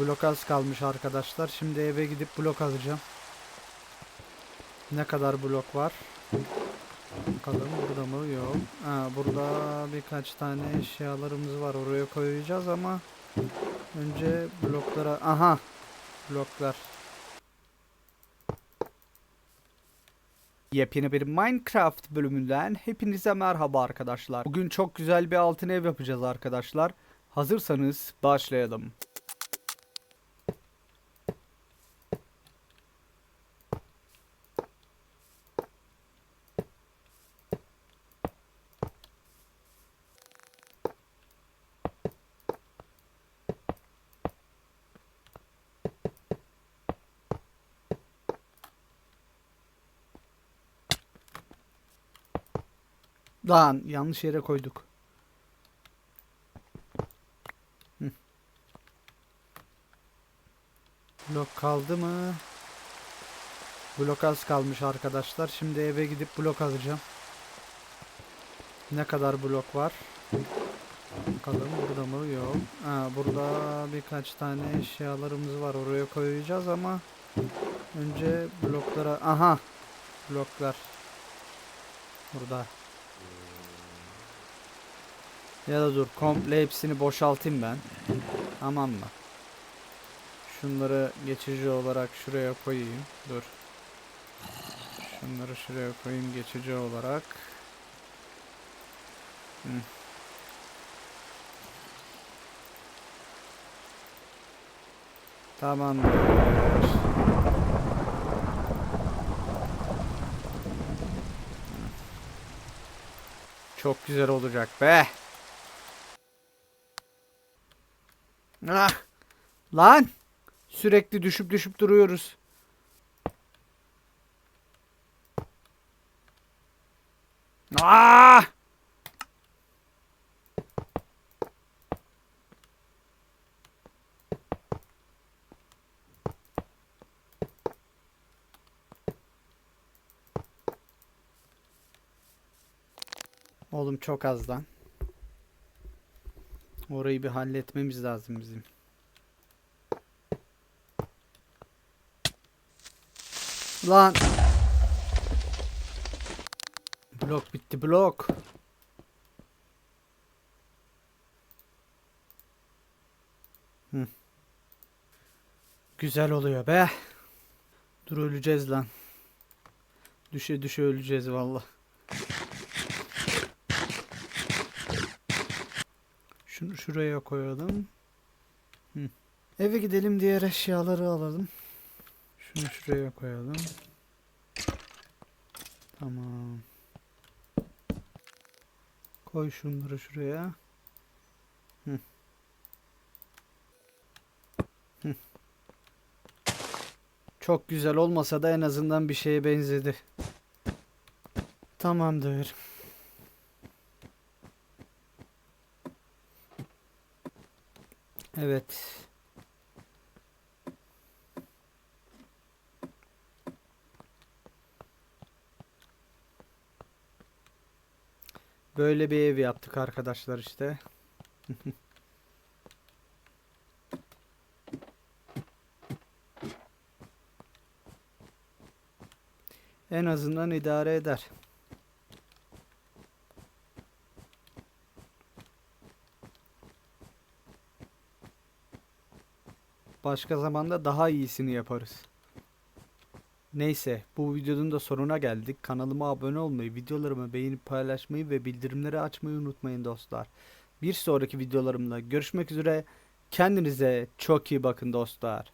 Blok az kalmış arkadaşlar. Şimdi eve gidip blok alacağım. Ne kadar blok var? Bakalım burada mı? Yok. Ha, burada birkaç tane eşyalarımız var. Oraya koyacağız ama önce bloklara... Aha! Bloklar. Yepyeni bir Minecraft bölümünden hepinize merhaba arkadaşlar. Bugün çok güzel bir altın ev yapacağız arkadaşlar. Hazırsanız başlayalım. Lan yanlış yere koyduk. Blok kaldı mı? Blok az kalmış arkadaşlar. Şimdi eve gidip blok alacağım. Ne kadar blok var? Bakalım burada mı? Yok. Ha, burada birkaç tane eşyalarımız var. Oraya koyacağız ama önce bloklara... Aha! Bloklar. Burada. Ya da dur komple hepsini boşaltayım ben. Tamam mı? Şunları geçici olarak şuraya koyayım. Dur. Şunları şuraya koyayım geçici olarak. Hı. Tamamdır. Çok güzel olacak be. Ah! Lan! Sürekli düşüp düşüp duruyoruz. Ah! Oğlum çok az lan. Orayı bir halletmemiz lazım bizim. Lan. Blok bitti blok. Hı. Güzel oluyor be. Dur öleceğiz lan. Düşe düşe öleceğiz valla. Şunu şuraya koyalım. Hı. Eve gidelim diğer eşyaları alalım. Şunu şuraya koyalım. Tamam. Koy şunları şuraya. Hı. Hı. Çok güzel olmasa da en azından bir şeye benzedi. Tamamdır. Evet. Böyle bir ev yaptık arkadaşlar işte. En azından idare eder. Başka zamanda daha iyisini yaparız. Neyse bu videonun da sonuna geldik. Kanalıma abone olmayı, videolarımı beğenip paylaşmayı ve bildirimleri açmayı unutmayın dostlar. Bir sonraki videolarımda görüşmek üzere. Kendinize çok iyi bakın dostlar.